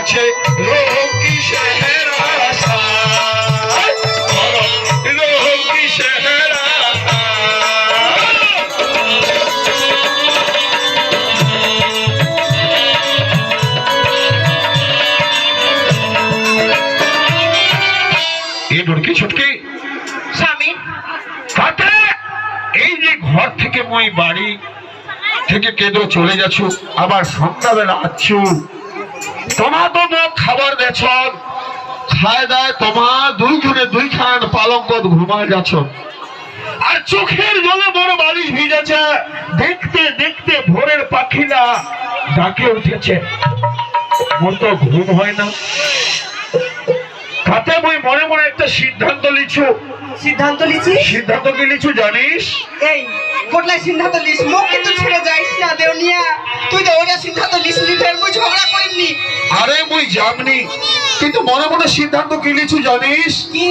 আছে লোক কিসের আশা? ঘর থেকে মই বাড়ি থেকে কেঁদো চলে যাচ্ছ আবার সন্ধ্যাবেলা আছ। তোমার তো খাবার দেছ, খায় দায় তোমার দুইজনে দুইখান পালঙ্কত ঘুমায় যাচ্ছ আর চোখের জলে বড় বালিশ ভিজেছে, দেখতে দেখতে ভোরের পাখিরা ডাকে উঠেছে। মোর তো ঘুম হয় না। তাতে মই মনে মনে একটা সিদ্ধান্ত লিছু সিদ্ধান্ত লিছি সিদ্ধান্ত কি লিছু জানিস? এই গোটলাই সিদ্ধান্ত লিস মোক কিন্তু ছেড়ে যাইস না দেউনিয়া। তুই তো ওটা সিদ্ধান্ত ফের মুই ঝগড়া করিমনি। আরে মুই জামনি কিন্তু মনে মনে সিদ্ধান্ত কি লিছু জানিস? কি?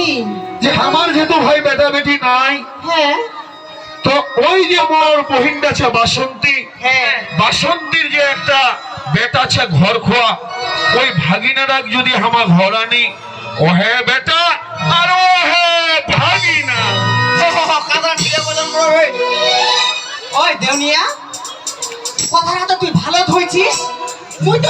যে আমার যেহেতু ভাই বেটা বেটি নাই হ্যাঁ। তো ওই যে মোর বহিনটা আছে বাসন্তী হ্যাঁ। বাসন্তীর যে একটা বেটা আছে ঘর খোয়া ওই ভাগিনারা যদি আমার ঘর আনি ও হে বেটা আর ও ওই দেউনিয়া কথাটা তো তুই ভালো ধুইছিস। মুই তো